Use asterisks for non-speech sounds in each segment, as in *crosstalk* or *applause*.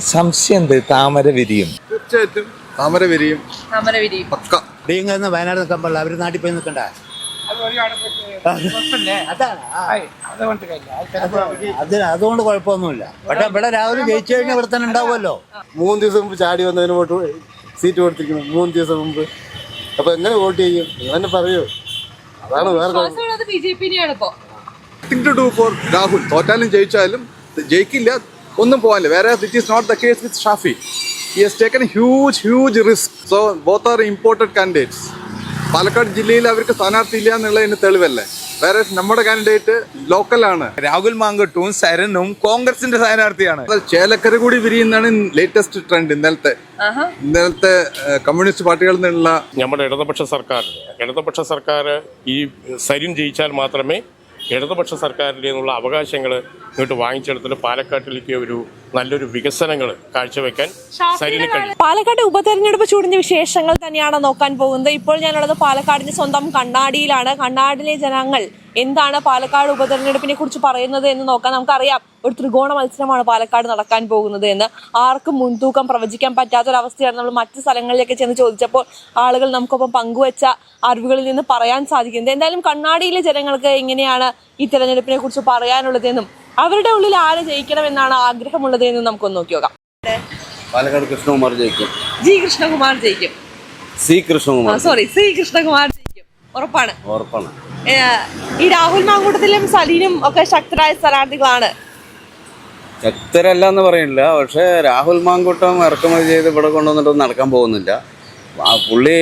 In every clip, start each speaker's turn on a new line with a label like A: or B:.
A: സംശയം എന്ത് താമര വിരിയും
B: തീർച്ചയായിട്ടും. താമര വിരിയും
C: താമര വിരിയും
B: പക്ക
D: ഡീങ്ങന്ന് വയനാട് നിൽക്കാൻ പാടില്ല. അവർ നാട്ടിൽ പോയി നിൽക്കണ്ട? അതാണ്. ആ. അത് അതുകൊണ്ട് കുഴപ്പമൊന്നുമില്ല. പക്ഷെ ഇവിടെ രാവിലെ ജയിച്ചു കഴിഞ്ഞാൽ ഇവിടെ തന്നെ ഉണ്ടാവുമല്ലോ.
B: മൂന്ന് ദിവസം മുമ്പ് ചാടി വന്നതിന് വോട്ട് സീറ്റ് കൊടുത്തിരിക്കുന്നു. മൂന്ന് ദിവസം മുമ്പ്. അപ്പൊ എങ്ങനെ വോട്ട് ചെയ്യും? അങ്ങനെ തന്നെ പറയൂ. അതാണ് വേറെ രാഹുൽ. തോറ്റാലും ജയിച്ചാലും ജയിക്കില്ല. ഒന്നും പോകാനില്ല. വേറെ it is not the case with Shafi he has taken huge huge risk so both are imported candidates Palakkad ജില്ലയിൽ അവർക്ക് സ്ഥാനാർത്ഥി ഇല്ല എന്നുള്ളതിന് തെളിവല്ലേ? വേറെ നമ്മുടെ കാൻഡിഡേറ്റ് ലോക്കലാണ്
A: രാഹുൽ മാങ്കട്ടും സരനും കോൺഗ്രസിന്റെ സ്ഥാനാർത്ഥിയാണ്.
B: ചേലക്കര കൂടി വിരിയുന്നതാണ് ലേറ്റസ്റ്റ് ട്രെൻഡ് ഇന്നലത്തെ. ഇന്നലത്തെ കമ്മ്യൂണിസ്റ്റ് പാർട്ടികളിൽ നിന്നുള്ള
E: നമ്മുടെ ഇടതുപക്ഷ സർക്കാർ ഇടതുപക്ഷ സർക്കാർ ഈ സരിൻ ജയിച്ചാൽ മാത്രമേ ഇടതുപക്ഷ സർക്കാരിൽ നിന്നുള്ള അവകാശങ്ങൾ ഇങ്ങോട്ട് വാങ്ങിച്ചെടുത്തിട്ട് പാലക്കാട്ടിലേക്ക് ഒരു നല്ലൊരു വികസനങ്ങൾ കാഴ്ചവെക്കാൻ സരിന് കഴിയും.
C: പാലക്കാട് ഉപതെരഞ്ഞെടുപ്പ് ചൂടിന്റെ വിശേഷങ്ങൾ തന്നെയാണ് നോക്കാൻ പോകുന്നത്. ഇപ്പോൾ ഞാനുള്ളത് പാലക്കാടിന്റെ സ്വന്തം കണ്ണാടിയിലാണ്. കണ്ണാടിലെ ജനങ്ങൾ എന്താണ് പാലക്കാട് ഉപതെരഞ്ഞെടുപ്പിനെ കുറിച്ച് പറയുന്നത് എന്ന് നോക്കാം നമുക്കറിയാം. ഒരു ത്രികോണ മത്സരമാണ് പാലക്കാട് നടക്കാൻ പോകുന്നത് എന്ന്. ആർക്കും മുൻതൂക്കം പ്രവചിക്കാൻ പറ്റാത്ത പറ്റാത്തൊരവസ്ഥയാണ് നമ്മൾ മറ്റു സ്ഥലങ്ങളിലേക്ക് ചെന്ന് ചോദിച്ചപ്പോൾ ആളുകൾ നമുക്കൊപ്പം പങ്കുവച്ച അറിവുകളിൽ നിന്ന് പറയാൻ സാധിക്കുന്നത്. എന്തായാലും കണ്ണാടിയിലെ ജനങ്ങൾക്ക് എങ്ങനെയാണ് ഈ തെരഞ്ഞെടുപ്പിനെ കുറിച്ച് പറയാനുള്ളതെന്നും അവരുടെ ഉള്ളിൽ ആര് ജയിക്കണമെന്നാണ് ആഗ്രഹമുള്ളത് എന്നും നമുക്കൊന്ന് നോക്കി നോക്കാം.
F: പാലക്കാട് കൃഷ്ണകുമാർ ജയിക്കും.
C: ജി കൃഷ്ണകുമാർ ജയിക്കും.
F: C Krishnakumar
C: sorry C Krishnakumar ജയിക്കും. ഉറപ്പാണ്.
F: ഉറപ്പാണ്.
C: ഈ രാഹുൽ മാങ്കൂട്ടത്തിലും സലീനും ഒക്കെ ശക്തരായ സ്ഥാനാർത്ഥികളാണ്.
F: ശക്തരല്ല എന്ന് പറയുന്നില്ല. പക്ഷേ രാഹുൽ മാങ്കൂട്ടം ഇറക്കുമതി ചെയ്ത് ഇവിടെ കൊണ്ടുവന്നിട്ടൊന്നും നടക്കാൻ പോകുന്നില്ല. പുള്ളി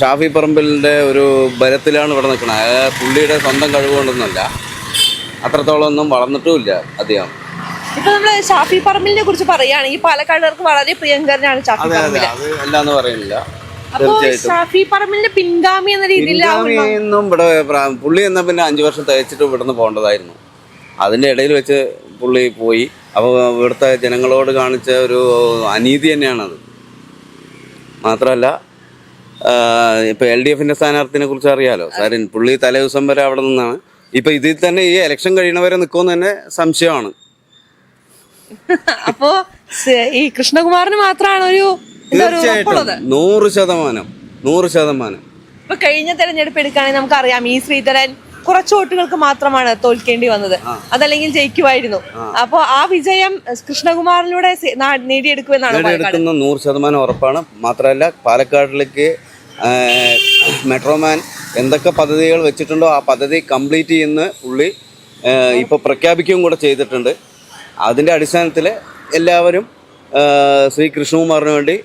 F: ഷാഫി പറമ്പിലിന്റെ ഒരു ബലത്തിലാണ് ഇവിടെ നിൽക്കുന്നത് അതായത് പുള്ളിയുടെ സ്വന്തം കഴിവ് കൊണ്ടൊന്നുമല്ല അത്രത്തോളം ഒന്നും വളർന്നിട്ടുമില്ല അദ്ദേഹം
C: ഇപ്പൊ നമ്മൾ ഷാഫി പറമ്പിലിനെ കുറിച്ച് പറയുകയാണെങ്കിൽ പാലക്കാടുകാർക്ക് വളരെ പ്രിയങ്കരനാണ് ഷാഫി
F: അത് അല്ല എന്ന് പറയുന്നില്ല.
C: ഷാഫി പറമ്പിലിന്റെ പിൻഗാമി എന്ന
F: ഇവിടെ പുള്ളി എന്നാ പിന്നെ അഞ്ചു വർഷം തയ്ച്ചിട്ട് ഇവിടുന്ന് പോകേണ്ടതായിരുന്നു. അതിന്റെ ഇടയിൽ വെച്ച് പുള്ളി പോയി. അപ്പോൾ ഇവിടുത്തെ ജനങ്ങളോട് കാണിച്ച ഒരു അനീതി തന്നെയാണത്. മാത്രമല്ല ഇപ്പൊ എൽ ഡി എഫിന്റെ സ്ഥാനാർത്ഥിനെ കുറിച്ച് അറിയാലോ? സാരൻ പുള്ളി തലേ ദിവസം വരെ അവിടെ നിന്നാണ്. ഇപ്പൊ ഇതിൽ തന്നെ ഈ ഇലക്ഷൻ കഴിയണവരെ നിൽക്കുമെന്ന് തന്നെ സംശയമാണ്.
C: അപ്പോ ഈ കൃഷ്ണകുമാറിന് മാത്രമാണ് ഒരു
F: തീർച്ചയായിട്ടും. നൂറ് ശതമാനം. നൂറ് ശതമാനം.
C: ഇപ്പൊ കഴിഞ്ഞ തെരഞ്ഞെടുപ്പ് എടുക്കുകയാണെങ്കിൽ നമുക്കറിയാം ഈ ശ്രീധരൻ കുറച്ച് വോട്ടുകൾക്ക് മാത്രമാണ് തോൽക്കേണ്ടി വന്നത്. അതല്ലെങ്കിൽ ജയിക്കുമായിരുന്നു. അപ്പൊ ആ വിജയം കൃഷ്ണകുമാറിലൂടെ നേടിയെടുക്കുമെന്നാണ്
F: നൂറ് ശതമാനം ഉറപ്പാണ്. മാത്രമല്ല പാലക്കാടിലേക്ക് മെട്രോമാൻ എന്തൊക്കെ പദ്ധതികൾ വെച്ചിട്ടുണ്ടോ ആ പദ്ധതി കംപ്ലീറ്റ് ചെയ്യുന്ന പുള്ളി ഇപ്പോൾ പ്രഖ്യാപിക്കുകയും കൂടെ ചെയ്തിട്ടുണ്ട്. അതിന്റെ അടിസ്ഥാനത്തിൽ എല്ലാവരും ശ്രീ കൃഷ്ണകുമാറിന് വേണ്ടി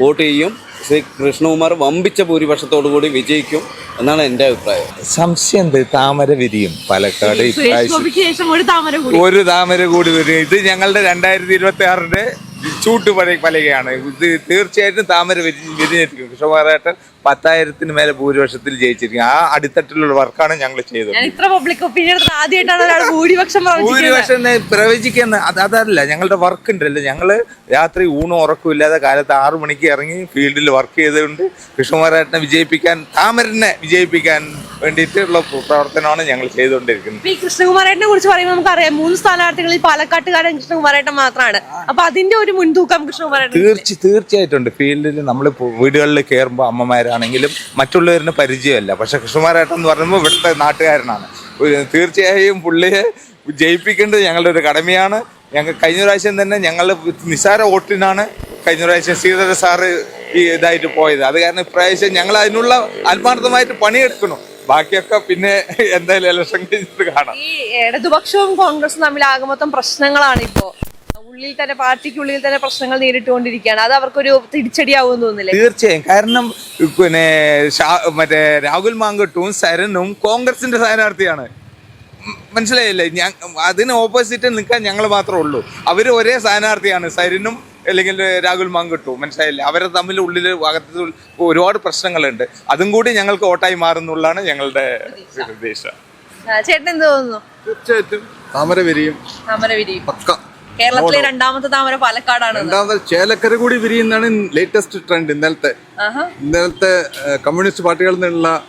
F: വോട്ട് ചെയ്യും. ശ്രീ കൃഷ്ണകുമാർ വമ്പിച്ച ഭൂരിപക്ഷത്തോടു കൂടി വിജയിക്കും എന്നാണ് എന്റെ അഭിപ്രായം.
A: സംശയം എന്ത്? താമര വിരിയും പാലക്കാട്
C: ഒരു താമര കൂടി.
A: ഒരു താമര കൂടി വരും. ഇത് ഞങ്ങളുടെ രണ്ടായിരത്തി ഇരുപത്തി ആറിന്റെ ചൂട്ട് പലകയാണ്. ഇത് തീർച്ചയായിട്ടും താമര വിരി- വിരിഞ്ഞിരിക്കും. കൃഷ്ണകുമാരേട്ടൻ പത്തായിരത്തിന് മേലെ ഭൂരിപക്ഷത്തിൽ ജയിച്ചിരിക്കും. ആ അടിത്തട്ടിലുള്ള വർക്കാണ് ഞങ്ങൾ ചെയ്തത്.
C: ഞാൻ ഇത്ര പബ്ലിക് ഒപ്പീനിയൻ ആദ്യമായിട്ടാണ് ഒരാൾ ഭൂരിപക്ഷം
A: ഭൂരിപക്ഷം പ്രവചിക്കുന്ന അത് അതല്ല ഞങ്ങളുടെ വർക്ക് ഉണ്ടല്ലോ. ഞങ്ങൾ രാത്രി ഊണും ഉറക്കും ഇല്ലാതെ കാലത്ത് ആറു മണിക്ക് ഇറങ്ങി ഫീൽഡിൽ വർക്ക് ചെയ്തുകൊണ്ട് കൃഷ്ണകുമാരേട്ടനെ വിജയിപ്പിക്കാൻ താമരനെ വിജയിപ്പിക്കാൻ വേണ്ടിയിട്ടുള്ള പ്രവർത്തനമാണ് ഞങ്ങൾ ചെയ്തുകൊണ്ടിരിക്കുന്നത്.
C: ഈ കൃഷ്ണകുമാരേട്ടനെ കുറിച്ച് പറയുമ്പോൾ നമുക്കറിയാം മൂന്ന് സ്ഥാനാർത്ഥികളിൽ പാലക്കാട്ടുകാരൻ കൃഷ്ണകുമാരേട്ടൻ മാത്രമാണ് അപ്പൊ അതിന്റെ ഒരു മുൻതൂക്കം കൃഷ്ണകുമാരേട്ടൻ
A: തീർച്ച തീർച്ചയായിട്ടുണ്ട്. ഫീൽഡിൽ നമ്മൾ വീടുകളിൽ കയറുമ്പോൾ അമ്മമാരാണെങ്കിലും മറ്റുള്ളവരിന് പരിചയമല്ല. പക്ഷെ കൃഷ്ണമാരേട്ടൻ എന്ന് പറയുമ്പോൾ ഇവിടുത്തെ നാട്ടുകാരനാണ്. തീർച്ചയായും പുള്ളിയെ ജയിപ്പിക്കേണ്ടത് ഞങ്ങളുടെ ഒരു കടമയാണ്. ഞങ്ങൾ കഴിഞ്ഞ പ്രാവശ്യം തന്നെ ഞങ്ങൾ നിസ്സാര വോട്ടിനാണ് കഴിഞ്ഞ പ്രാവശ്യം ശ്രീധര സാറ് ഈ ഇതായിട്ട് പോയത്. അത് കാരണം ഇപ്രാവശ്യം ഞങ്ങൾ അതിനുള്ള ആത്മാർത്ഥമായിട്ട് പണിയെടുക്കണം ബാക്കിയൊക്കെ പിന്നെ എന്തായാലും ഇലക്ഷൻ കഴിഞ്ഞിട്ട് കാണാം.
C: ഈ ഇടതുപക്ഷവും കോൺഗ്രസും തമ്മിൽ ആകെ മൊത്തം പ്രശ്നങ്ങളാണ് ഇപ്പോ ഉള്ളിൽ തന്നെ പാർട്ടിക്കുള്ളിൽ തന്നെ പ്രശ്നങ്ങൾ നേരിട്ടുകൊണ്ടിരിക്കുകയാണ്. അത് അവർക്കൊരു തിരിച്ചടിയാവും തോന്നുന്നില്ല?
A: തീർച്ചയായും. കാരണം പിന്നെ മറ്റേ രാഹുൽ മാങ്കട്ടും സരനും കോൺഗ്രസിന്റെ സ്ഥാനാർത്ഥിയാണ്. മനസ്സിലായില്ലേ? ഞാൻ അതിന് ഓപ്പോസിറ്റ് നിൽക്കാൻ ഞങ്ങൾ മാത്രമേ ഉള്ളൂ. അവർ ഒരേ സ്ഥാനാർത്ഥിയാണ്. സരിനും അല്ലെങ്കിൽ രാഹുൽ മാങ്കട്ടും. മനസ്സിലായില്ലേ? അവരെ തമ്മിൽ ഉള്ളിൽ അകത്ത് ഒരുപാട് പ്രശ്നങ്ങളുണ്ട്. അതും കൂടി ഞങ്ങൾക്ക് വോട്ടായി മാറുന്നുള്ളതാണ് ഞങ്ങളുടെ ഉദ്ദേശം
C: ചേട്ടൻ എന്ത് തോന്നുന്നു?
B: തീർച്ചയായിട്ടും. താമര വിരിയും
C: താമര വിരിയും
B: പക്ക.
C: കേരളത്തിലെ രണ്ടാമത്തെ താമര പാലക്കാടാണ്.
B: രണ്ടാമത്തെ ചേലക്കര കൂടി വിരിയുന്നതാണ് ലേറ്റസ്റ്റ് ട്രെൻഡ് ഇന്നലത്തെ. ഇന്നലത്തെ കമ്മ്യൂണിസ്റ്റ് പാർട്ടികളിൽ നിന്നുള്ള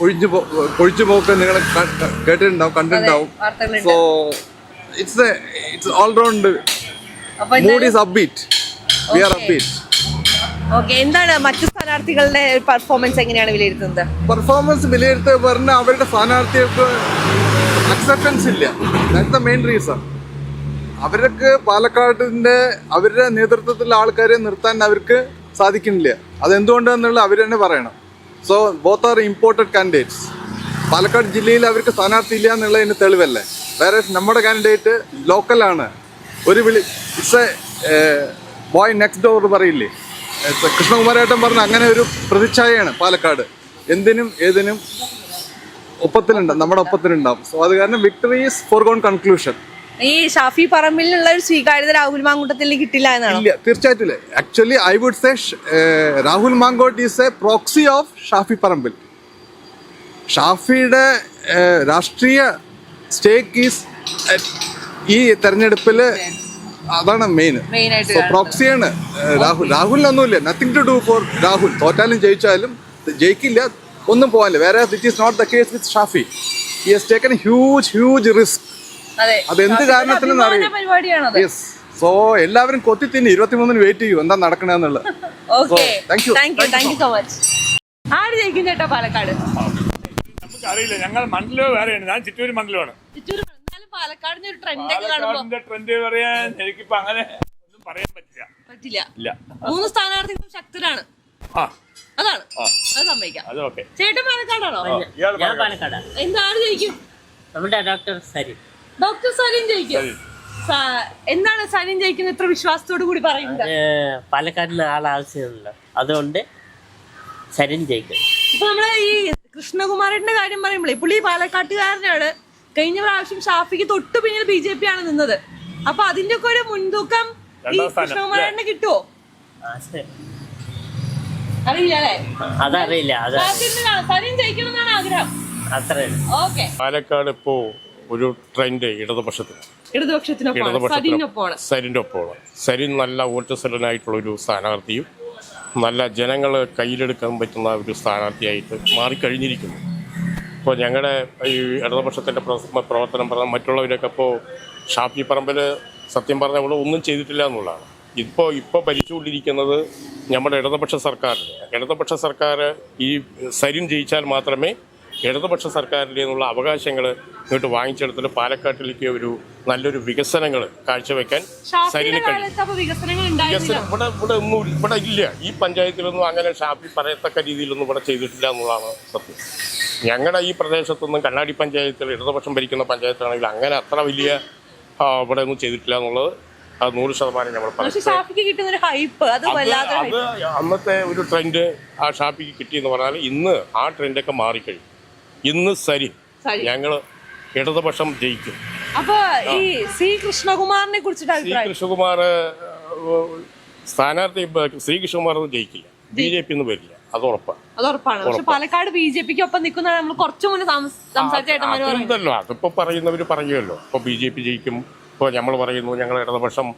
B: ഒഴിഞ്ഞു പോ- ഒഴിച്ചു പോക്ക് നിങ്ങൾ കേട്ടിട്ടുണ്ടാവും കണ്ടിട്ടുണ്ടാവും. So it's it's all round.
C: അപ്പൊ
B: Mood we are are
C: okay എന്താണ് മറ്റു സ്ഥാനാർത്ഥികളുടെ പെർഫോമൻസ് എങ്ങനെയാണ് വിലയിരുത്തുന്നത്?
B: പെർഫോമൻസ് വിലയിരുത്തുക പറഞ്ഞാൽ അവരുടെ സ്ഥാനാർത്ഥികൾക്ക് അക്സെപ്റ്റൻസ് ഇല്ല. ദാറ്റ്സ് ദ മെയിൻ റീസൺ അവർക്ക് പാലക്കാടിന്റെ അവരുടെ നേതൃത്വത്തിലുള്ള ആൾക്കാരെ നിർത്താൻ അവർക്ക് സാധിക്കുന്നില്ല. അതെന്തുകൊണ്ടെന്നുള്ള അവർ തന്നെ പറയണം. So both are imported candidates Palakkad ജില്ലയിൽ അവർക്ക് സ്ഥാനാർത്ഥി ഇല്ല എന്നുള്ളതിന് തെളിവല്ലേ? വേറെ നമ്മുടെ കാൻഡിഡേറ്റ് ലോക്കലാണ് ഒരു വിളി it's a boy next door പറയില്ലേ? കൃഷ്ണകുമാരേട്ടൻ പറഞ്ഞ അങ്ങനെ ഒരു പ്രതിച്ഛായയാണ് പാലക്കാട്. എന്തിനും ഏതിനും ഒപ്പത്തിലുണ്ടാവും നമ്മുടെ ഒപ്പത്തിലുണ്ടാവും. സോ അത് കാരണം victory is foregone conclusion
C: ഈ ഷാഫി പറമ്പിലുള്ള ഒരു സ്വീകാര്യത രാഹുൽ മാങ്കൂട്ടത്തിൽ കിട്ടില്ല എന്നാണ്?
B: ഇല്ല തീർച്ചയായിട്ടും ഇല്ല. Actually I would say Rahul Mankot is a proxy of Shafi Parambil. ഷാഫിയുടെ രാഷ്ട്രീയ സ്റ്റേക്ക് ഈസ് ഈ തെരഞ്ഞെടുപ്പിൽ അതാണ് മെയിൻ പ്രോക്സിയാണ് Rahul രാഹുലിനൊന്നുമില്ല. Nothing to do for Rahul. തോറ്റാലും ജയിച്ചാലും ജയിക്കില്ല ഒന്നും പോകാനില്ല വേറെ it is not the case with Shafi. He has taken huge huge risk അതെന്ത് അറിയും. യെസ് സോ എല്ലാവരും കൊത്തി തിന്നി ഇരുപത്തിമൂന്നിന് വെയിറ്റ് ചെയ്യൂ. എന്താ നടക്കണെന്നുള്ളത് *laughs*
C: ആര് ജയിക്കും ചേട്ടാ പാലക്കാട്?
G: നമുക്കറിയില്ല. ഞങ്ങൾ മണ്ഡലം വേറെയാണ്. ഞാൻ ചിറ്റൂര് മണ്ഡലമാണ്
C: പാലക്കാടിന്റെ ഒരു ട്രെൻഡ് ഒക്കെ കാണുമ്പോ.
G: ട്രെൻഡ് പറയാൻ എനിക്കിപ്പോ അങ്ങനെ ഒന്നും പറയാൻ പറ്റില്ല.
C: പറ്റില്ല.
G: ഇല്ല.
C: മൂന്ന് സ്ഥാനാർത്ഥികളും ശക്തരാണ്.
G: ആ.
C: അതാണ്. അത് സമ്മതിക്കാം.
G: അത് ഓക്കെ
C: ചേട്ടൻ പാലക്കാടാണോ?
G: ഇയാൾ
H: ഞാൻ പാലക്കാടാ.
C: എന്താണ് ജയിക്കും?
H: നമ്മുടെ ഡോക്ടർ സരി
C: ഡോക്ടർ സലീം ജയിക്കും. എന്താണ് സലീം ജയിക്കുന്ന ഇത്ര വിശ്വാസത്തോടു കൂടി പറയുന്നത്?
H: പാലക്കാടിന് ആൾ ആവശ്യമുണ്ട് അതുകൊണ്ട് സരിൻ ജയിക്കും.
C: ഇപ്പൊ നമ്മൾ ഈ കൃഷ്ണകുമാരന്റെ കാര്യം പറയുമ്പോഴേ പുള്ളി പാലക്കാട്ടുകാരനാണ്. കഴിഞ്ഞ പ്രാവശ്യം ഷാഫിക്ക് തൊട്ടു പിന്നിൽ ബി ജെ പി ആണ് നിന്നത്. അപ്പൊ അതിന്റെ ഒക്കെ ഒരു മുൻതൂക്കം ഈ കൃഷ്ണകുമാരനെ കിട്ടുമോ
H: അതറിയില്ല അത്.
C: സലീം ജയിക്കണം എന്നാണ് ആഗ്രഹം.
H: അത്രേ ഉള്ളൂ.
C: ഓക്കെ.
E: പാലക്കാട് ഇപ്പോൾ ഒരു ട്രെൻഡ് ഇടതുപക്ഷത്തിന്. ഇടതുപക്ഷത്തിന് സരിന്റെ ഒപ്പമാണ് സരിൻ നല്ല ഊർജസ്വലനായിട്ടുള്ള ഒരു സ്ഥാനാർത്ഥിയും നല്ല ജനങ്ങൾ കയ്യിലെടുക്കാൻ പറ്റുന്ന ഒരു സ്ഥാനാർത്ഥിയായിട്ട് മാറിക്കഴിഞ്ഞിരിക്കുന്നു. ഇപ്പോൾ ഞങ്ങളുടെ ഈ ഇടതുപക്ഷത്തിന്റെ പ്ര- പ്രവർത്തനം പറഞ്ഞാൽ മറ്റുള്ളവരൊക്കെ ഇപ്പോൾ ഷാഫി പറമ്പിൽ സത്യം പറഞ്ഞാൽ ഇവിടെ ഒന്നും ചെയ്തിട്ടില്ല എന്നുള്ളതാണ്. ഇപ്പോൾ ഇപ്പോൾ ഭരിച്ചുകൊണ്ടിരിക്കുന്നത് നമ്മുടെ ഇടതുപക്ഷ സർക്കാരിന്. ഇടതുപക്ഷ സർക്കാർ ഈ സരിൻ ജയിച്ചാൽ മാത്രമേ ഇടതുപക്ഷ സർക്കാരിന്റെ നിന്നുള്ള അവകാശങ്ങൾ ഇങ്ങോട്ട് വാങ്ങിച്ചെടുത്തിട്ട് പാലക്കാട്ടിലേക്ക് ഒരു നല്ലൊരു വികസനങ്ങൾ കാഴ്ചവെക്കാൻ സരിന് കഴിയും. വികസനം ഇവിടെ ഇവിടെ ഒന്നും ഇവിടെ ഇല്ല. ഈ പഞ്ചായത്തിലൊന്നും അങ്ങനെ ഷാഫി പറയത്തക്ക രീതിയിലൊന്നും ഇവിടെ ചെയ്തിട്ടില്ല എന്നുള്ളതാണ് സത്യം. ഞങ്ങളുടെ ഈ പ്രദേശത്തൊന്നും കണ്ണാടി പഞ്ചായത്തിൽ ഇടതുപക്ഷം ഭരിക്കുന്ന പഞ്ചായത്താണെങ്കിൽ അങ്ങനെ അത്ര വലിയ ഇവിടെ ഒന്നും ചെയ്തിട്ടില്ല എന്നുള്ളത് അത് നൂറ് ശതമാനം നമ്മൾ
C: അത്.
E: അന്നത്തെ ഒരു ട്രെൻഡ് ആ ഷാപ്പിക്ക് കിട്ടിയെന്ന് പറഞ്ഞാൽ ഇന്ന് ആ ട്രെൻഡൊക്കെ മാറിക്കഴിഞ്ഞു. ഇന്ന് സരി. ഞങ്ങൾ ഇടതുപക്ഷം ജയിക്കും.
C: അപ്പൊ ഈ സി കൃഷ്ണകുമാറിനെ കുറിച്ചിട്ട് സി
E: കൃഷ്ണകുമാർ സ്ഥാനാർത്ഥി സി കൃഷ്ണകുമാർ ഒന്നും ജയിക്കില്ല ബി ജെ പി ഒന്നും വരില്ല. അത് ഉറപ്പാണ്
C: അത് ഉറപ്പാണ് പക്ഷെ പാലക്കാട് ബി ജെ പിക്ക് ഒപ്പം നിൽക്കുന്ന നമ്മൾ കുറച്ചു മുന്നേ
E: സംസാരിച്ചല്ലോ അതിപ്പോ പറയുന്നവർ പറയുമല്ലോ ഇപ്പൊ ബി ജെ പി ജയിക്കും. ഇപ്പൊ നമ്മൾ പറയുന്നു ഞങ്ങൾ ഇടതുപക്ഷം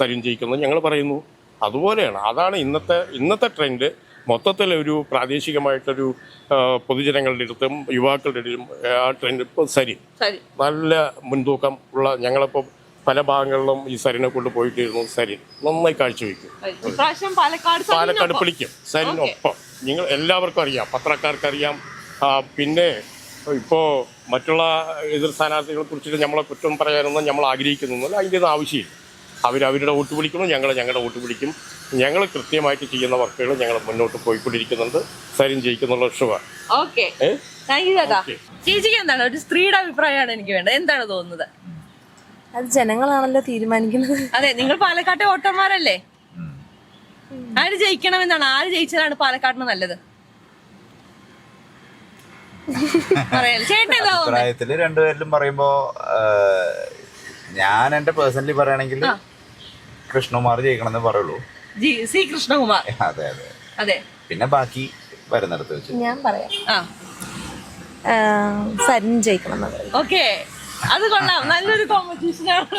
E: സരിയും ജയിക്കുന്നു. ഞങ്ങൾ പറയുന്നു. അതുപോലെയാണ്. അതാണ് ഇന്നത്തെ ഇന്നത്തെ ട്രെൻഡ്. മൊത്തത്തിൽ ഒരു പ്രാദേശികമായിട്ടൊരു പൊതുജനങ്ങളുടെ അടുത്തും യുവാക്കളുടെ ഇടയിലും ആ ട്രെൻഡ് ഇപ്പോൾ സരി. നല്ല മുൻതൂക്കം ഉള്ള ഞങ്ങളിപ്പോൾ പല ഭാഗങ്ങളിലും ഈ സരിനെ കൊണ്ട് പോയിട്ടിരുന്നു സരിൻ നന്നായി കാഴ്ചവെക്കും.
C: പാലക്കാട്
E: പിടിക്കും സരിനൊപ്പം. നിങ്ങൾ എല്ലാവർക്കും അറിയാം പത്രക്കാർക്കറിയാം. പിന്നെ ഇപ്പോൾ മറ്റുള്ള എതിർ സ്ഥാനാർത്ഥികളെ കുറിച്ചിട്ട് നമ്മളെ കുറ്റം പറയാനൊന്നും നമ്മൾ ആഗ്രഹിക്കുന്നൊന്നുമില്ല അതിന്റെ ഒന്നും ആവശ്യമില്ല അവർ അവരുടെ വോട്ട് പിടിക്കണം ഞങ്ങൾ ഞങ്ങളുടെ വോട്ട് പിടിക്കും ഞങ്ങൾ കൃത്യമായിട്ട് ചെയ്യുന്ന വർക്കുകൾ ഞങ്ങൾ മുന്നോട്ട് പോയിക്കൊണ്ടിരിക്കുന്നുണ്ട്. സരിൻ ജയിക്കുന്നുള്ള ഷുവാണ്
C: ഓക്കെ. ചേച്ചിക്ക് എന്താണ്? ഒരു സ്ത്രീയുടെ അഭിപ്രായമാണ് എനിക്ക് വേണ്ടത്. എന്താണ് തോന്നുന്നത്?
I: അത് ജനങ്ങളാണല്ലോ തീരുമാനിക്കുന്നത്.
C: അതെ നിങ്ങൾ പാലക്കാട്ടെ വോട്ടർമാരല്ലേ? ആര് ജയിക്കണമെന്നാണ്? ആര് ജയിച്ചതാണ് പാലക്കാടിന് നല്ലത്?
J: അഭിപ്രായത്തിൽ രണ്ടുപേരിലും പറയുമ്പോ ഞാൻ എന്റെ പേഴ്സണലി പറയുകയാണെങ്കിൽ കൃഷ്ണകുമാർ ജയിക്കണമെന്ന് പറയുള്ളൂ.
C: ജി സി കൃഷ്ണകുമാർ
J: അതെ അതെ.
C: അതെ.
J: പിന്നെ ബാക്കി വരുന്നിടത്ത് വെച്ച്.
I: ഞാൻ പറയാം.
C: ആ.
I: സരൻ ജയിക്കണം
C: ഓക്കെ. അത് കൊള്ളാം. നല്ലൊരു കോമ്പറ്റീഷൻ ആണ്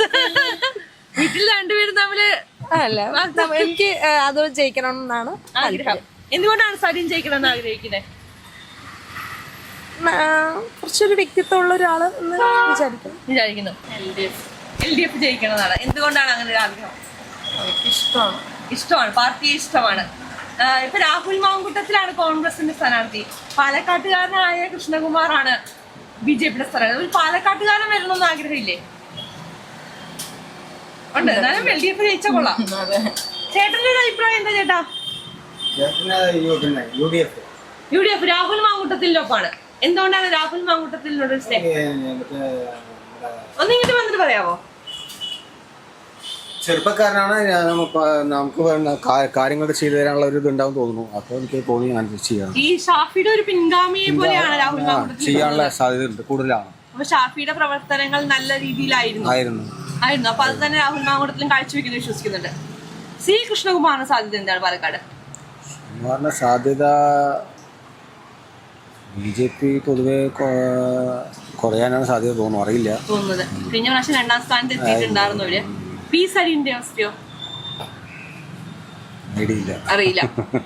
C: വീട്ടിൽ രണ്ടുപേരും തമ്മിൽ
I: അല്ല എനിക്ക് അത് ജയിക്കണം എന്നാണ്
C: ആഗ്രഹം. എന്തുകൊണ്ടാണ് സരിൻ ജയിക്കണം എന്ന് ആഗ്രഹിക്കുന്നത്
I: കുറച്ചൊരു വ്യക്തിത്വമുള്ള ഒരാൾ എന്ന് വിചാരിക്കുന്നു.
C: വിചാരിക്കുന്നു. എൽ ഡി എഫ് ജയിക്കണമെന്നാണ്. എന്തുകൊണ്ടാണ് അങ്ങനെ ഒരു ആഗ്രഹം?
I: ഇഷ്ടമാണ്.
C: ഇഷ്ടമാണ് പാർട്ടിയെ ഇഷ്ടമാണ്. ഇപ്പൊ രാഹുൽ മാങ്കുട്ടത്തിലാണ് കോൺഗ്രസിന്റെ സ്ഥാനാർത്ഥി. പാലക്കാട്ടുകാരനായ കൃഷ്ണകുമാറാണ് ബി ജെ പിയുടെ സ്ഥാനാർത്ഥി. ഒരു പാലക്കാട്ടുകാരൻ വരണമെന്ന് ആഗ്രഹമില്ലേ? ഉണ്ട് എന്നാലും എൽ ഡി എഫ് ജയിച്ച കൊള്ളാം. ചേട്ടന്റെ ഒരു അഭിപ്രായം എന്താ ചേട്ടാ?
D: U D F.
C: രാഹുൽ മാങ്കുട്ടത്തിനൊപ്പാണ് എന്തുകൊണ്ടാണ് രാഹുൽ മാങ്കുട്ടത്തിനോട് സ്നേഹം? ഒന്നിങ്ങോട്ട് വന്നിട്ട് പറയാവോ?
D: ചെറുപ്പക്കാരനാണ് നമുക്ക് നമുക്ക് വേണ്ട കാ- കാര്യങ്ങളൊക്കെ ചെയ്തു തരാനുള്ള ഒരു ഇതുണ്ടാവും തോന്നുന്നു. അപ്പോൾ എനിക്ക് തോന്നി ഞാൻ ചെയ്യാം.
C: ഈ ഷാഫിയുടെ ഒരു പിൻഗാമിയെ പോലെയാണ് രാഹുൽ സാധ്യത
D: ചെയ്യാനുള്ള സാധ്യതയുണ്ട് കൂടുതലാണ്.
C: അപ്പൊ ഷാഫിയുടെ പ്രവർത്തനങ്ങൾ നല്ല രീതിയിലായിരുന്നു.
D: ആയിരുന്നു.
C: ആയിരുന്നു. അപ്പൊ അത് തന്നെ രാഹുൽ മാങ്കുടത്തിലും കാഴ്ചവെക്കുന്നു വിശ്വസിക്കുന്നുണ്ട്. സി കൃഷ്ണകുമാറിന് സാധ്യത എന്താണ് പാലക്കാട്?
D: സാധ്യത ബി ജെ പി പൊതുവെ കുറയാനാണ് സാധ്യത തോന്നുന്നു. അറിയില്ല.
C: തോന്നുന്നത്. കഴിഞ്ഞ പ്രാവശ്യം രണ്ടാം സ്ഥാനത്ത് എത്തിയിട്ടുണ്ടായിരുന്നു അവർ. പി സരിന്റെ അവസ്ഥയോ അറിയില്ല.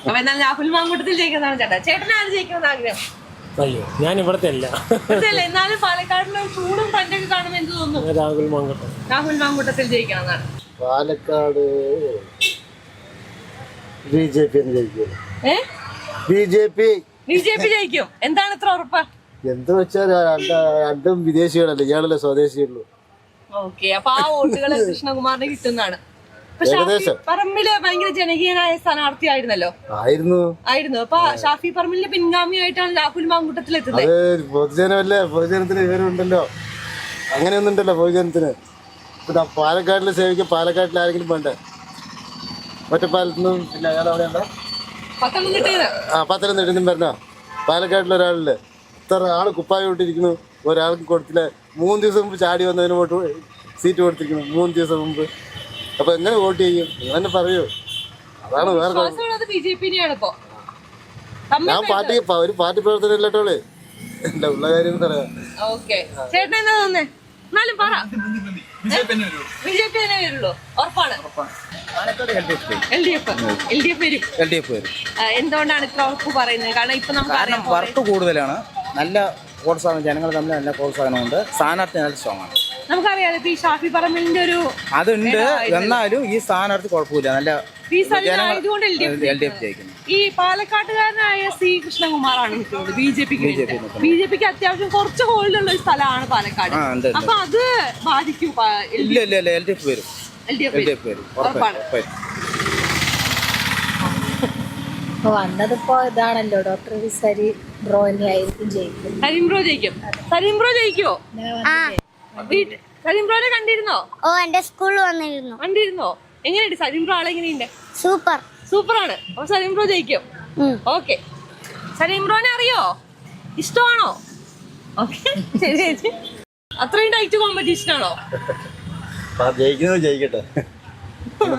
C: അപ്പൊ എന്നാൽ രാഹുൽ മാങ്കൂട്ടത്തിൽ ജയിക്കുന്നതാണ് ചേട്ടാ ചേട്ടൻ ആര് ജയിക്കണമെന്ന് ആഗ്രഹം?
H: അയ്യോ ഞാൻ ഇവിടത്തെ അല്ല.
C: എന്നാലും പാലക്കാടിലെ ചൂടും പണ്ടൊക്കെ കാണുമ്പോൾ എന്ത് തോന്നുന്നു.
H: രാഹുൽ മാങ്കട്ടം
C: രാഹുൽ മാങ്കൂട്ടത്തിൽ ജയിക്കണമെന്നാണ്
D: പാലക്കാട് ബി ജെ പി ജയിക്കും.
C: ഏ?
D: B J P.
C: B J P ജയിക്കും. എന്താണ് ഇത്ര ഉറപ്പ്?
D: എന്ത് വെച്ചാൽ രണ്ടും വിദേശികളല്ലേ? ഇയാളല്ലേ സ്വദേശിയുള്ളൂ.
C: ഓക്കെ അപ്പൊ ആ വോട്ടുകൾ *laughs* കൃഷ്ണകുമാറിന് കിട്ടുന്നതാണ്. ഷാഫി. പറമ്പിൽ ഭയങ്കര ജനകീയനായ സ്ഥാനാർത്ഥി ആയിരുന്നല്ലോ
D: ആയിരുന്നു.
C: ആയിരുന്നു. അപ്പൊ ഷാഫി പറമ്പിലിന്റെ പിൻഗാമിയായിട്ടാണ് രാഹുൽ മാങ്കൂട്ടത്തിൽ എത്തുന്നത്
D: പൊതുജനമല്ലേ? പൊതുജനത്തിന് വിവരമുണ്ടല്ലോ. അങ്ങനെയൊന്നുണ്ടല്ലോ പൊതുജനത്തിന്. ഇപ്പൊ ദാ പാലക്കാട്ടിൽ സേവിക്കാൻ പാലക്കാട്ടിൽ ആരെങ്കിലും വേണ്ടേ? പിന്നെ അയാൾ അവിടെ ഉണ്ടോ
C: പത്തനംതിട്ടയിൽ
D: ആ പത്തനംതിട്ട പറഞ്ഞ പാലക്കാട്ടിൽ ഒരാളില്ലേ ഇത്ര ആൾ കുപ്പായ ഇട്ടിരിക്കുന്നു. ഒരാൾക്ക് കൊടുത്തില്ല. മൂന്ന് ദിവസം മുമ്പ് ചാടി വന്നതിന് വോട്ട് സീറ്റ് കൊടുത്തിരിക്കുന്നു. മൂന്ന് ദിവസം മുമ്പ്. അപ്പൊ എങ്ങനെ വോട്ട് ചെയ്യും? നിങ്ങൾ തന്നെ പറയൂ. അതാണ് വേറെ കുഴപ്പം. ഞാൻ പാർട്ടി ഒരു പാർട്ടി പ്രവർത്തനം ഇല്ലട്ടോളെ എന്റെ ഉള്ള കാര്യം പറയാം.
C: ഓക്കെ. ചേട്ടൻ എന്താ തോന്നുന്നേ? എന്നാലും പറ. ബി ജെ പി തന്നെ വരുള്ളൂ. ഉറപ്പാണ്. L D F L D F വരും.
A: എൽ ഡി എഫ് വരും.
C: ആ, എന്തുകൊണ്ടാണ് ഇത്ര ഉറപ്പ് പറയുന്നത്? കാരണം ഇപ്പൊ നമുക്ക്
A: കാരണം വർക്ക് കൂടുതലാണ്. നല്ല പ്രോത്സാഹനം ജനങ്ങൾ തമ്മിൽ നല്ല പ്രോത്സാഹനമുണ്ട്. സ്ഥാനാർത്ഥി നല്ല സ്ട്രോങ് ആണ്.
C: നമുക്കറിയാം ഈ ഷാഫി പറമ്പിലിന്റെ ഒരു
A: അതുണ്ട്. എന്നാലും ഈ സ്ഥാനാർത്ഥി കുഴപ്പമില്ല. നല്ല
C: ഈ പാലക്കാട്ടുകാരനായ സി കൃഷ്ണകുമാറാണ് ബി ജെ പിക്ക് ബി ജെ പിക്ക് അത്യാവശ്യം കുറച്ച് ഹോളിലുള്ള ഒരു സ്ഥലമാണ് പാലക്കാട്. അപ്പൊ അത് ബാധിക്കും
A: ഇല്ല ഇല്ല എൽ ഡി എഫ് വരും.
C: എൽ ഡി എഫ്
A: എഫ് വരും.
C: ഉറപ്പാണ്.
A: ഉറപ്പായിട്ടും
I: വന്നതിപ്പോ ഇതാണല്ലോ ഡോക്ടർ വിസരി ബ്രോ ആയിരിക്കും ജയിക്കും.
C: സലീം ബ്രോ ജയിക്കും. സലീം ബ്രോ ജയിക്കുവോ? വീട്ട്- സലീം ബ്രോനെ കണ്ടിരുന്നോ?
K: ഓ എന്റെ സ്കൂളിൽ വന്നിരുന്നു.
C: കണ്ടിരുന്നോ? എങ്ങനെയുണ്ട്? സലീം ബ്രോ ആളെങ്ങനെയുണ്ട്
K: സൂപ്പർ.
C: സൂപ്പറാണ്. അപ്പൊ സലീം ബ്രോ ജയിക്കും. ഓക്കെ. സലീം ബ്രോനെ അറിയോ? ഇഷ്ടമാണോ? ഓക്കെ. ശരി ചേച്ചി അത്രയും ടൈറ്റ് കോമ്പറ്റീഷൻ ആണോ?
D: ജയിക്കുന്നത് ജയിക്കട്ടെ.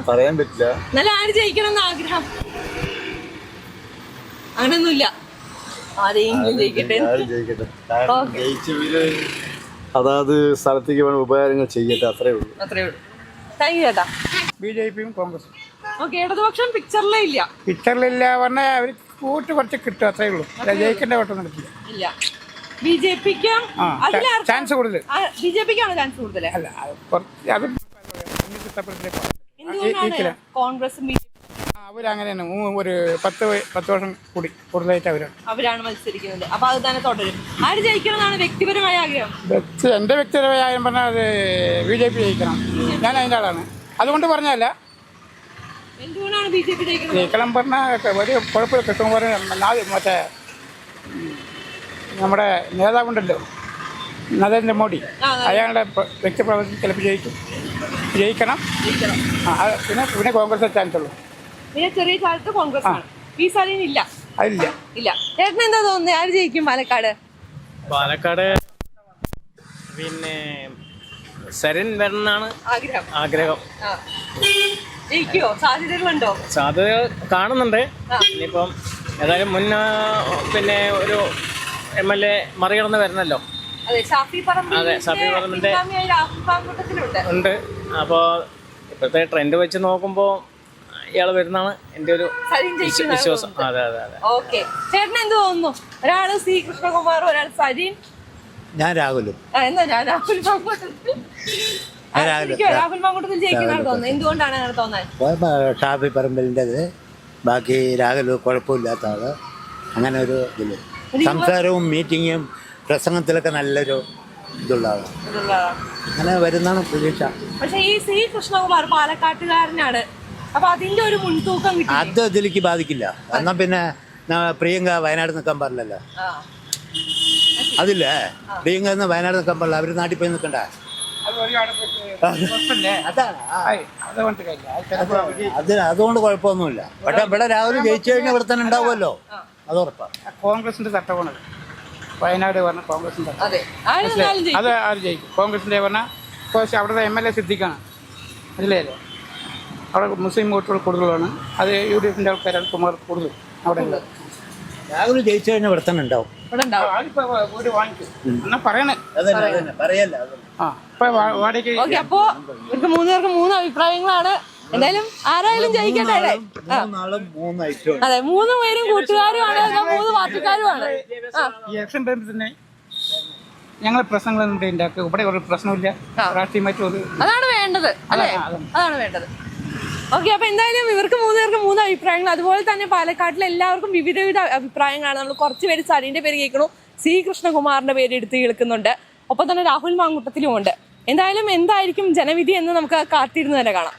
D: പറയാൻ പറ്റില്ല.
C: എന്നാലും ആര് ജയിക്കണം എന്ന് ആഗ്രഹം? അങ്ങനെയൊന്നുമില്ല ആരെങ്കിലും ജയിക്കട്ടെ.
D: അതാത് സ്ഥലത്തേക്ക് വേണ്ട ഉപകാരങ്ങൾ ചെയ്യട്ടെ അത്രേ ഉള്ളൂ.
C: അത്രേ ഉള്ളൂ. താങ്ക് യു ചേട്ടാ.
G: ബി ജെ പിയും കോൺഗ്രസും.
C: ഓക്കെ ഇടതുപക്ഷം പിക്ചറിലേ ഇല്ല.
G: പിക്ചറിലില്ല പറഞ്ഞാൽ അവർ കൂട്ട് കുറച്ച് കിട്ടും അത്രേ ഉള്ളൂ. ജയിക്കേണ്ട വോട്ടൊന്നും കിട്ടില്ല.
C: ഇല്ല. ബി ജെ പിക്ക്
G: ചാൻസ് കൂടുതൽ.
C: ബി ജെ പിക്കാണ് ചാൻസ് കൂടുതൽ
G: അല്ല അത്
C: കോൺഗ്രസും ബി ജെ
G: തന്നെ ഒരു പത്ത് പത്ത് വർഷം കൂടി കൂടുതലായിട്ട് അവരാണ്.
C: അവരാണ് മത്സരിക്കുന്നത്. അപ്പൊ അത് തന്നെ തുടരും. ആര് ജയിക്കണമെന്നാണ് വ്യക്തിപരമായ ആഗ്രഹം?
G: വ്യക്തി എന്റെ വ്യക്തിപരമായ കാര്യം പറഞ്ഞാൽ അത് ബി ജെ പി ജയിക്കണം. ഞാൻ അതിന്റെ ആളാണ്. അതുകൊണ്ട് പറഞ്ഞല്ല
C: എന്തുകൊണ്ടാണ് ബി ജെ പി ജയിക്കുന്നത്?
G: ജയിക്കണം പറഞ്ഞാൽ വലിയ കുഴപ്പമില്ല. കിട്ടും പറഞ്ഞ മറ്റേ ഉം, നമ്മുടെ നേതാവുണ്ടല്ലോ. നരേന്ദ്രമോദി
C: ആ, അതെ.
G: അയാളുടെ പ്ര- വ്യക്തിപ്രവർത്തി ചിലപ്പോൾ ജയിക്കും. ജയിക്കണം.
C: ജയിക്കണം.
G: ആ, അത് പിന്നെ പിന്നെ കോൺഗ്രസ് ചാൻസ് ഉള്ളൂ
C: പിന്നെ ചെറിയ കാലത്ത് കോൺഗ്രസ് ആണ്. ഈ സാലിന് ഇല്ല.
G: ഇല്ല
C: ഇല്ല. ചേട്ടന് എന്താ തോന്നുന്നത് ആര് ജയിക്കും പാലക്കാട്?
H: പാലക്കാട് പിന്നെ സരൻ വരണമെന്നാണ്
C: ആഗ്രഹം.
H: ആഗ്രഹം.
C: ആ. ജയിക്കുവോ? സാധ്യതകളുണ്ടോ
H: സാധ്യത കാണുന്നുണ്ട്. ഇനിയിപ്പം ഏതായാലും മുന്ന പിന്നെ ഒരു എം എൽ എ മറികടന്ന് വരണല്ലോ.
C: അതെ ഷാഫി രാഹുൽ
H: ഉണ്ട്. അപ്പോൾ ഇപ്പോഴത്തെ ട്രെൻഡ് വെച്ച് നോക്കുമ്പോൾ ഇയാൾ വരുന്നതാണ് എന്റെ ഒരു വിശ്വാസം. അതെ അതെ അതെ.
C: ഓക്കെ. ചേട്ടൻ എന്ത് തോന്നുന്നു? ഒരാൾ സി. കൃഷ്ണകുമാർ ഒരാൾ സലീം
D: ഞാൻ രാഹുലും.
C: എന്നാ ഞാൻ രാഹുൽ രാഹുൽ മാങ്കൂട്ടത്തിൽ ജയിക്കുന്നതാണ് തോന്നുന്നത്. എന്തുകൊണ്ടാണ് അങ്ങനെ തോന്നുന്നത്
G: ഷാഫി പറമ്പലിന്റെത്. ബാക്കി രാഹുൽ കുഴപ്പമില്ലാത്ത ആൾ. അങ്ങനെ ഒരു ഇതിൽ. സംസാരവും മീറ്റിങ്ങും പ്രസംഗത്തിലൊക്കെ നല്ലൊരു ഇതുള്ള ആളാണ് അങ്ങനെ വരുന്നതാണ് പ്രതീക്ഷ.
C: പക്ഷേ ഈ സി. കൃഷ്ണകുമാർ പാലക്കാട്ടുകാരനാണ്. അപ്പൊ അതിന്റെ ഒരു മുൻതൂക്കം കിട്ടി
G: അത് ഇതിലേക്ക് ബാധിക്കില്ല. എന്നാ പിന്നെ പ്രിയങ്ക വയനാട് നിൽക്കാൻ പാടില്ലല്ലോ. അതില്ലേ. പ്രിയങ്ക എന്ന് വയനാട് നിൽക്കാൻ പാടില്ല. അവർ നാട്ടിൽ പോയി നിൽക്കണ്ട? അത് അതുകൊണ്ട് കുഴപ്പമൊന്നുമില്ല. പക്ഷെ ഇവിടെ രാവിലെ ജയിച്ചു കഴിഞ്ഞാൽ ഇവിടെ തന്നെ ഉണ്ടാവുമല്ലോ. അത് ഉറപ്പാണ്. കോൺഗ്രസിന്റെ ചട്ടമാണത് വയനാട് പറഞ്ഞ കോൺഗ്രസിന്റെ
C: അതെ. ആര് ജയിക്കും.
G: അത് ആര് ജയിക്കും? കോൺഗ്രസിന്റെ പറഞ്ഞ അവിടുത്തെ എം എൽ എ സിദ്ധിക്കാണ്. അതിലേ അവിടെ മുസ്ലിം വോട്ടുകൾ കൂടുതലാണ്. അത് യു ഡി എഫിന്റെ ആൾക്കാരാണ് കുമാർ കൂടുതൽ അവിടെ ഉള്ളത്.
F: രാഹുൽ ജയിച്ചു കഴിഞ്ഞാൽ ഇവിടെ തന്നെ ഉണ്ടാവും.
G: ആരിപ്പോ വീട് വാങ്ങിക്കും. എന്നാ പറയണേ. ആ ഇപ്പൊ വാടകയ്ക്ക്
C: ഓക്കെ അപ്പോ ഇവർക്ക് മൂന്ന് പേർക്ക് മൂന്ന് അഭിപ്രായങ്ങളാണ്. എന്തായാലും ആരായാലും ജയിക്കട്ടെ അല്ലേ? ആ.
F: മൂന്ന് ഐറ്റം
C: അതെ മൂന്ന് പേരും കൂട്ടുകാരുമാണ്. എന്നാൽ മൂന്ന് പാർട്ടിക്കാരുമാണ്. ആ.
G: ഈ ഇലക്ഷൻ ടൈമിൽ തന്നെ ഞങ്ങൾ പ്രശ്നങ്ങളൊന്നും ഇവിടെ ഉണ്ടാക്കുക. ഇവിടെ ഒരു പ്രശ്നമില്ല രാഷ്ട്രീയമായിട്ട് ഒരു
C: അതാണ് വേണ്ടത് അല്ലേ? അതാണ് വേണ്ടത്. ഓക്കെ അപ്പൊ എന്തായാലും ഇവർക്ക് മൂന്നുപേർക്ക് മൂന്ന് അഭിപ്രായങ്ങൾ. അതുപോലെ തന്നെ പാലക്കാട്ടിലെ എല്ലാവർക്കും വിവിധ വിവിധ അഭിപ്രായങ്ങളാണ്. നമ്മൾ കുറച്ച് പേര് സരിന്റെ പേര് കേൾക്കണു സി കൃഷ്ണകുമാറിന്റെ പേര് എടുത്ത് കേൾക്കുന്നുണ്ട്. ഒപ്പം തന്നെ രാഹുൽ മാങ്കുട്ടത്തിലും ഉണ്ട് എന്തായാലും എന്തായിരിക്കും ജനവിധി എന്ന് നമുക്ക് കാത്തിരുന്ന് തന്നെ കാണാം.